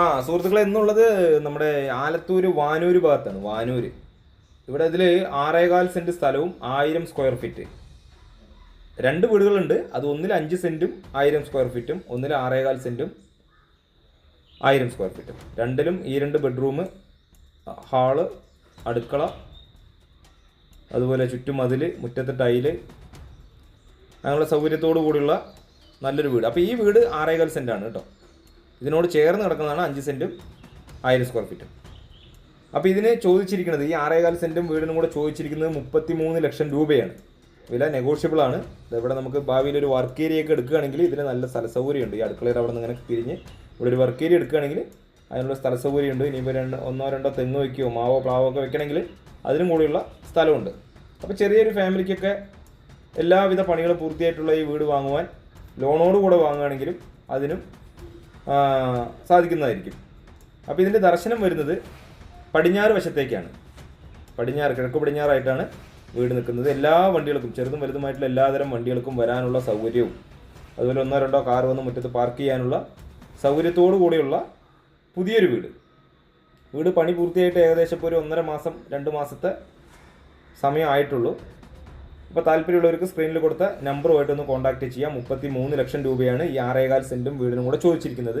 ആ സുഹൃത്തുക്കളെ എന്നുള്ളത് നമ്മുടെ ആലത്തൂര് വാനൂര് ഭാഗത്താണ് വാനൂര്. ഇവിടെ ഇതിൽ ആറേകാൽ സെന്റ് സ്ഥലവും ആയിരം സ്ക്വയർ ഫീറ്റ് രണ്ട് വീടുകളുണ്ട് അത് ഒന്നിൽ അഞ്ച് സെന്റും ആയിരം സ്ക്വയർ ഫീറ്റും ഒന്നിൽ ആറേകാൽ സെന്റും ആയിരം സ്ക്വയർ ഫീറ്റും രണ്ടിലും ഈ രണ്ട് ബെഡ്റൂം ഹാൾ അടുക്കള അതുപോലെ ചുറ്റും മതിൽ മുറ്റത്തെ ടൈൽ അങ്ങനെയുള്ള സൗകര്യത്തോടു കൂടിയുള്ള നല്ലൊരു വീട്. അപ്പോൾ ഈ വീട് ആറേകാൽ സെന്റാണ് കേട്ടോ. ഇതിനോട് ചേർന്ന് കിടക്കുന്നതാണ് അഞ്ച് സെന്റും ആയിരം സ്ക്വയർ ഫീറ്റും അപ്പോൾ ഇതിന് ചോദിച്ചിരിക്കുന്നത് ഈ ആറേകാൽ സെന്റും വീടിനും കൂടെ ചോദിച്ചിരിക്കുന്നത് മുപ്പത്തി മൂന്ന് ലക്ഷം രൂപയാണ്. വില നെഗോഷ്യബിൾ ആണ്. ഇവിടെ നമുക്ക് ഭാവിയിൽ ഒരു വർക്ക് ഏരിയ ഒക്കെ എടുക്കുകയാണെങ്കിൽ ഇതിന് നല്ല സ്ഥല സൗകര്യമുണ്ട്. ഈ അടുക്കളയുടെ അവിടെ നിന്ന് ഇങ്ങനെ തിരിഞ്ഞ് ഇവിടെ ഒരു വർക്ക് ഏരിയ എടുക്കുകയാണെങ്കിൽ അതിനുള്ള സ്ഥല സൗകര്യമുണ്ട്. ഇനിയിപ്പോൾ രണ്ട് ഒന്നോ രണ്ടോ തെങ്ങ് വയ്ക്കുകയോ മാവോ പ്ലാവോ ഒക്കെ വെക്കണമെങ്കിൽ അതിനും കൂടിയുള്ള സ്ഥലമുണ്ട്. അപ്പോൾ ചെറിയൊരു ഫാമിലിക്കൊക്കെ എല്ലാവിധ പണികളും പൂർത്തിയായിട്ടുള്ള ഈ വീട് വാങ്ങുവാൻ ലോണോട് കൂടെ വാങ്ങുകയാണെങ്കിലും അതിനും സാധിക്കുന്നതായിരിക്കും. അപ്പോൾ ഇതിന്റെ ദർശനം വരുന്നത് പടിഞ്ഞാറ് വശത്തേക്കാണ്. പടിഞ്ഞാറ് കിഴക്ക് പടിഞ്ഞാറായിട്ടാണ് വീട് നിൽക്കുന്നത്. എല്ലാ വണ്ടികൾക്കും ചെറുതും വലുതുമായിട്ടുള്ള എല്ലാതരം വണ്ടികൾക്കും വരാനുള്ള സൗകര്യവും അതുപോലെ ഒന്നോ രണ്ടോ കാർ വന്ന് മുറ്റത്ത് പാർക്ക് ചെയ്യാനുള്ള സൗകര്യത്തോടു കൂടിയുള്ള പുതിയൊരു വീട്. വീട് പണി പൂർത്തിയായിട്ട് ഏകദേശം ഇപ്പോൾ ഒരു ഒന്നര മാസം രണ്ട് മാസത്തെ സമയമായിട്ടുള്ളൂ. അപ്പോൾ താല്പര്യമുള്ളവർക്ക് സ്ക്രീനിൽ കൊടുത്ത നമ്പറുമായിട്ടൊന്ന് കോൺടാക്ട് ചെയ്യാം. മുപ്പത്തി മൂന്ന് ലക്ഷം രൂപയാണ് ഈ ആറേകാൽ സെന്റും വീടിനും കൂടെ ചോദിച്ചിരിക്കുന്നത്.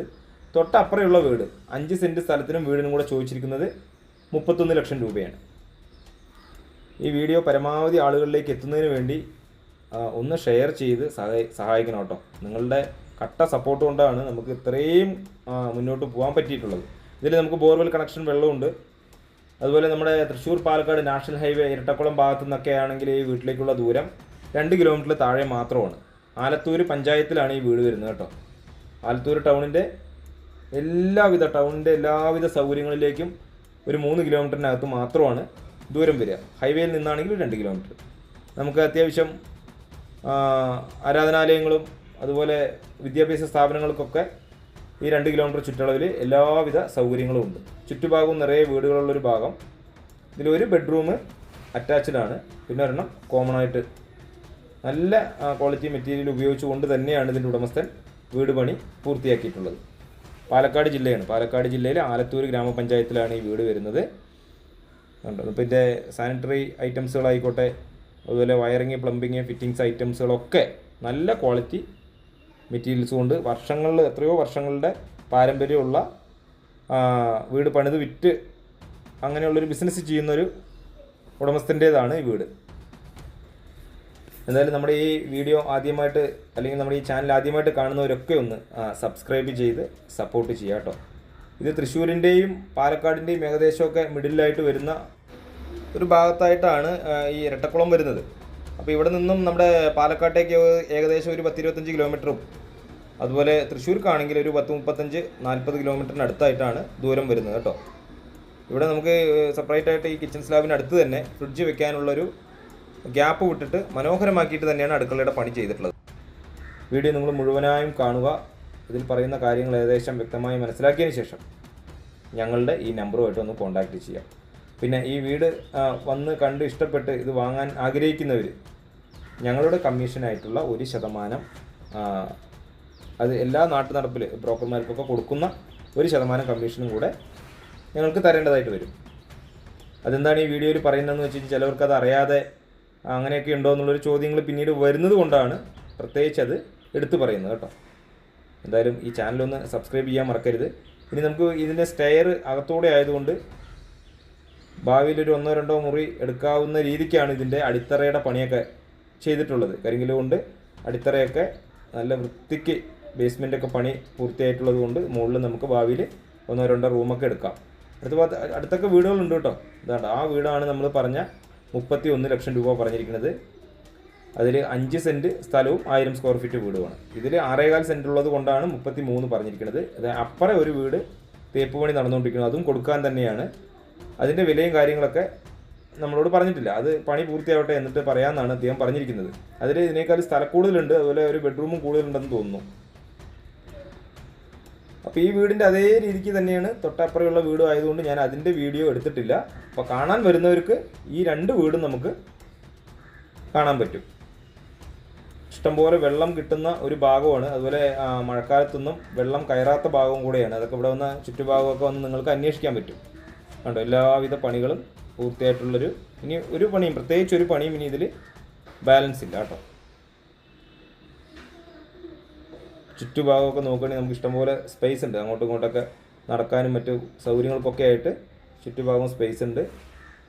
തൊട്ടപ്പുറയുള്ള വീട് അഞ്ച് സെന്റ് സ്ഥലത്തിനും വീടിനും കൂടെ ചോദിച്ചിരിക്കുന്നത് മുപ്പത്തൊന്ന് ലക്ഷം രൂപയാണ്. ഈ വീഡിയോ പരമാവധി ആളുകളിലേക്ക് എത്തുന്നതിന് വേണ്ടി ഒന്ന് ഷെയർ ചെയ്ത് സഹായി സഹായിക്കണം കേട്ടോ. നിങ്ങളുടെ കട്ട സപ്പോർട്ട് കൊണ്ടാണ് നമുക്ക് ഇത്രയും മുന്നോട്ട് പോകാൻ പറ്റിയിട്ടുള്ളത്. ഇതിൽ നമുക്ക് ബോർവെൽ കണക്ഷൻ വെള്ളമുണ്ട്. അതുപോലെ നമ്മുടെ തൃശ്ശൂർ പാലക്കാട് നാഷണൽ ഹൈവേ ഇരട്ടക്കുളം ഭാഗത്തു നിന്നൊക്കെ ആണെങ്കിൽ ഈ വീട്ടിലേക്കുള്ള ദൂരം രണ്ട് കിലോമീറ്റർ താഴെ മാത്രമാണ്. ആലത്തൂർ പഞ്ചായത്തിലാണ് ഈ വീട് വരുന്നത് കേട്ടോ. ആലത്തൂർ ടൗണിന്റെ എല്ലാവിധ ടൗണിന്റെ എല്ലാവിധ സൗകര്യങ്ങളിലേക്കും ഒരു മൂന്ന് കിലോമീറ്ററിനകത്ത് മാത്രമാണ് ദൂരം വരിക. ഹൈവേയിൽ നിന്നാണെങ്കിൽ രണ്ട് കിലോമീറ്റർ നമുക്ക് അത്യാവശ്യം ആരാധനാലയങ്ങളും അതുപോലെ വിദ്യാഭ്യാസ സ്ഥാപനങ്ങൾക്കൊക്കെ ഈ രണ്ട് കിലോമീറ്റർ ചുറ്റളവിൽ എല്ലാവിധ സൗകര്യങ്ങളും ഉണ്ട്. ചുറ്റുഭാഗവും നിറയെ വീടുകളുള്ളൊരു ഭാഗം. ഇതിലൊരു ബെഡ്റൂം അറ്റാച്ച്ഡ് ആണ്. പിന്നെ ഒരെണ്ണം കോമൺ ആയിട്ട് നല്ല ക്വാളിറ്റി മെറ്റീരിയൽ ഉപയോഗിച്ചുകൊണ്ട് തന്നെയാണ് ഇതിന്റെ ഉടമസ്ഥൻ വീട് പണി പൂർത്തിയാക്കിയിട്ടുള്ളത്. പാലക്കാട് ജില്ലയാണ്. പാലക്കാട് ജില്ലയിലെ ആലത്തൂർ ഗ്രാമപഞ്ചായത്തിലാണ് ഈ വീട് വരുന്നത്. ഇപ്പോൾ ഇതിന്റെ സാനിറ്ററി ഐറ്റംസുകളായിക്കോട്ടെ അതുപോലെ വയറിങ് പ്ലംബിങ് ഫിറ്റിങ്സ് ഐറ്റംസുകളൊക്കെ നല്ല ക്വാളിറ്റി മെറ്റീരിയൽസ് കൊണ്ട് വർഷങ്ങളിൽ എത്രയോ വർഷങ്ങളുടെ പാരമ്പര്യമുള്ള വീട് പണിത് വിറ്റ് അങ്ങനെയുള്ളൊരു ബിസിനസ് ചെയ്യുന്നൊരു ഉടമസ്ഥന്റേതാണ് ഈ വീട്. എന്തായാലും നമ്മുടെ ഈ വീഡിയോ ആദ്യമായിട്ട് അല്ലെങ്കിൽ നമ്മുടെ ഈ ചാനൽ ആദ്യമായിട്ട് കാണുന്നവരൊക്കെ ഒന്ന് സബ്സ്ക്രൈബ് ചെയ്ത് സപ്പോർട്ട് ചെയ്യുക കേട്ടോ. ഇത് തൃശ്ശൂരിന്റെയും പാലക്കാടിന്റെയും ഏകദേശമൊക്കെ മിഡിലായിട്ട് വരുന്ന ഒരു ഭാഗത്തായിട്ടാണ് ഈ ഇരട്ടക്കുളം വരുന്നത്. അപ്പോൾ ഇവിടെ നിന്നും നമ്മുടെ പാലക്കാട്ടേക്ക് ഏകദേശം ഒരു പത്തിരുപത്തഞ്ച് കിലോമീറ്ററും അതുപോലെ തൃശ്ശൂർക്കാണെങ്കിൽ ഒരു പത്ത് മുപ്പത്തഞ്ച് നാൽപ്പത് കിലോമീറ്ററിന് അടുത്തായിട്ടാണ് ദൂരം വരുന്നത് കേട്ടോ. ഇവിടെ നമുക്ക് സെപ്പറേറ്റ് ആയിട്ട് ഈ കിച്ചൺ സ്ലാബിന് അടുത്ത് തന്നെ ഫ്രിഡ്ജ് വെക്കാനുള്ളൊരു ഗ്യാപ്പ് വിട്ടിട്ട് മനോഹരമാക്കിയിട്ട് തന്നെയാണ് അടുക്കളയുടെ പണി ചെയ്തിട്ടുള്ളത്. വീഡിയോ നിങ്ങൾ മുഴുവനായും കാണുക. ഇതിൽ പറയുന്ന കാര്യങ്ങൾ ഏകദേശം വ്യക്തമായി മനസ്സിലാക്കിയതിന് ശേഷം ഞങ്ങളുടെ ഈ നമ്പറുമായിട്ട് ഒന്ന് കോൺടാക്റ്റ് ചെയ്യാം. പിന്നെ ഈ വീട് വന്ന് കണ്ട് ഇഷ്ടപ്പെട്ട് ഇത് വാങ്ങാൻ ആഗ്രഹിക്കുന്നവർ ഞങ്ങളുടെ കമ്മീഷനായിട്ടുള്ള ഒരു ശതമാനം അത് എല്ലാ നാട്ടു നടപ്പിൽ ബ്രോക്കർമാർക്കൊക്കെ കൊടുക്കുന്ന ഒരു ശതമാനം കമ്മീഷനും കൂടെ ഞങ്ങൾക്ക് തരേണ്ടതായിട്ട് വരും. അതെന്താണ് ഈ വീഡിയോയിൽ പറയുന്നതെന്ന് വെച്ച് കഴിഞ്ഞാൽ ചിലവർക്ക് അത് അറിയാതെ അങ്ങനെയൊക്കെ ഉണ്ടോ എന്നുള്ളൊരു ചോദ്യങ്ങൾ പിന്നീട് വരുന്നത് കൊണ്ടാണ് പ്രത്യേകിച്ച് അത് എടുത്തു പറയുന്നത് കേട്ടോ. എന്തായാലും ഈ ചാനലൊന്ന് സബ്സ്ക്രൈബ് ചെയ്യാൻ മറക്കരുത്. ഇനി നമുക്ക് ഇതിന്റെ സ്റ്റെയർ അകത്തൂടെ ആയതുകൊണ്ട് ഭാവിയിൽ ഒരു ഒന്നോ രണ്ടോ മുറി എടുക്കാവുന്ന രീതിക്കാണ് ഇതിന്റെ അടിത്തറയുടെ പണിയൊക്കെ ചെയ്തിട്ടുള്ളത്. കരിങ്കൽ കൊണ്ട് അടിത്തറയൊക്കെ നല്ല വൃത്തിക്ക് ബേസ്മെന്റൊക്കെ പണി പൂർത്തിയായിട്ടുള്ളത് കൊണ്ട് മുകളിൽ നമുക്ക് ഭാവിയിൽ ഒന്നോ രണ്ടോ റൂമൊക്കെ എടുക്കാം. അടുത്ത ഭാഗത്ത് അടുത്തൊക്കെ വീടുകളുണ്ട് കേട്ടോ. ഇതാണ്ട് ആ വീടാണ് നമ്മൾ പറഞ്ഞ മുപ്പത്തി ഒന്ന് ലക്ഷം രൂപ പറഞ്ഞിരിക്കുന്നത്. അതിൽ അഞ്ച് സെന്റ് സ്ഥലവും ആയിരം സ്ക്വയർ ഫീറ്റ് വീടുമാണ്. ഇതിൽ ആറേകാൽ സെന്റ് ഉള്ളത് കൊണ്ടാണ് മുപ്പത്തി മൂന്ന് പറഞ്ഞിരിക്കുന്നത്. അത് അപ്പുറം ഒരു വീട് തേപ്പ് പണി നടന്നുകൊണ്ടിരിക്കുന്നത്. അതും കൊടുക്കാൻ തന്നെയാണ്. അതിന്റെ വിലയും കാര്യങ്ങളൊക്കെ നമ്മളോട് പറഞ്ഞിട്ടില്ല. അത് പണി പൂർത്തിയാവട്ടെ എന്നിട്ട് പറയാമെന്നാണ് അദ്ദേഹം പറഞ്ഞിരിക്കുന്നത്. അതിൽ ഇതിനേക്കാൾ സ്ഥലക്കൂടുതലുണ്ട് അതുപോലെ ഒരു ബെഡ്റൂമും കൂടുതലുണ്ടെന്ന് തോന്നുന്നു. അപ്പോൾ ഈ വീടിന്റെ അതേ രീതിക്ക് തന്നെയാണ് തൊട്ടപ്പുറമുള്ള വീടും ആയതുകൊണ്ട് ഞാൻ അതിന്റെ വീഡിയോ എടുത്തിട്ടില്ല. അപ്പോൾ കാണാൻ വരുന്നവർക്ക് ഈ രണ്ട് വീടും നമുക്ക് കാണാൻ പറ്റും. ഇഷ്ടംപോലെ വെള്ളം കിട്ടുന്ന ഒരു ഭാഗമാണ് അതുപോലെ മഴക്കാലത്തൊന്നും വെള്ളം കയറാത്ത ഭാഗവും കൂടെയാണ്. അതൊക്കെ ഇവിടെ വന്ന ചുറ്റുഭാഗമൊക്കെ വന്ന് നിങ്ങൾക്ക് അന്വേഷിക്കാൻ പറ്റും. കണ്ടോ എല്ലാവിധ പണികളും പൂർത്തിയായിട്ടുള്ളൊരു ഇനി ഒരു പണിയും പ്രത്യേകിച്ച് ഒരു പണിയും ഇനി ഇതിൽ ബാലൻസ് ഇല്ല കേട്ടോ. ചുറ്റുഭാഗമൊക്കെ നോക്കുകയാണെങ്കിൽ നമുക്ക് ഇഷ്ടംപോലെ സ്പേസ് ഉണ്ട്. അങ്ങോട്ടും ഇങ്ങോട്ടൊക്കെ നടക്കാനും മറ്റു സൗകര്യങ്ങൾക്കൊക്കെ ആയിട്ട് ചുറ്റുഭാഗം സ്പേസ് ഉണ്ട്.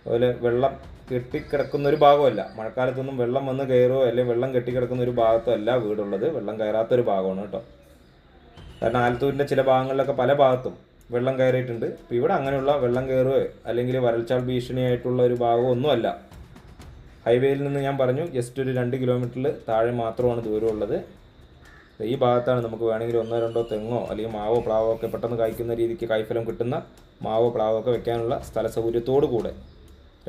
അതുപോലെ വെള്ളം കെട്ടിക്കിടക്കുന്ന ഒരു ഭാഗമല്ല. മഴക്കാലത്തൊന്നും വെള്ളം വന്ന് കയറുമോ അല്ലെങ്കിൽ വെള്ളം കെട്ടിക്കിടക്കുന്ന ഒരു ഭാഗത്തോ അല്ല വീടുള്ളത്. വെള്ളം കയറാത്തൊരു ഭാഗമാണ് കേട്ടോ. കാരണം ആലത്തൂരിന്റെ ചില ഭാഗങ്ങളിലൊക്കെ പല ഭാഗത്തും വെള്ളം കയറിയിട്ടുണ്ട്. ഇപ്പം ഇവിടെ അങ്ങനെയുള്ള വെള്ളം കയറുകയോ അല്ലെങ്കിൽ വരൾച്ചാൽ ഭീഷണിയായിട്ടുള്ള ഒരു ഭാഗമോ ഒന്നുമല്ല. ഹൈവേയിൽ നിന്ന് ഞാൻ പറഞ്ഞു ജസ്റ്റ് ഒരു രണ്ട് കിലോമീറ്ററിൽ താഴെ മാത്രമാണ് ദൂരമുള്ളത്. ഈ ഭാഗത്താണ് നമുക്ക് വേണമെങ്കിൽ ഒന്നോ രണ്ടോ തെങ്ങോ അല്ലെങ്കിൽ മാവോ പ്ലാവോ ഒക്കെ പെട്ടെന്ന് കായ്ക്കുന്ന രീതിക്ക് കായ്ഫലം കിട്ടുന്ന മാവോ പ്ലാവോ ഒക്കെ വെക്കാനുള്ള സ്ഥല സൗകര്യത്തോടു കൂടെ.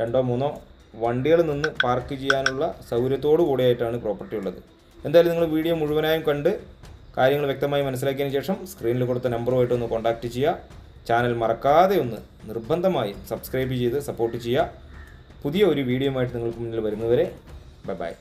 രണ്ടോ മൂന്നോ വണ്ടികൾ നിന്ന് പാർക്ക് ചെയ്യാനുള്ള സൗകര്യത്തോടു കൂടിയായിട്ടാണ് പ്രോപ്പർട്ടി ഉള്ളത്. എന്തായാലും നിങ്ങൾ വീഡിയോ മുഴുവനായും കണ്ട് കാര്യങ്ങൾ വ്യക്തമായി മനസ്സിലാക്കിയതിന് ശേഷം സ്ക്രീനിൽ കൊടുത്ത നമ്പറുമായിട്ട് ഒന്ന് കോൺടാക്റ്റ് ചെയ്യുക. ചാനൽ മറക്കാതെ ഒന്ന് നിർബന്ധമായും സബ്സ്ക്രൈബ് ചെയ്ത് സപ്പോർട്ട് ചെയ്യുക. പുതിയ ഒരു ആയിട്ട് നിങ്ങൾക്ക് മുന്നിൽ വരുന്നവരെ ബൈ ബൈ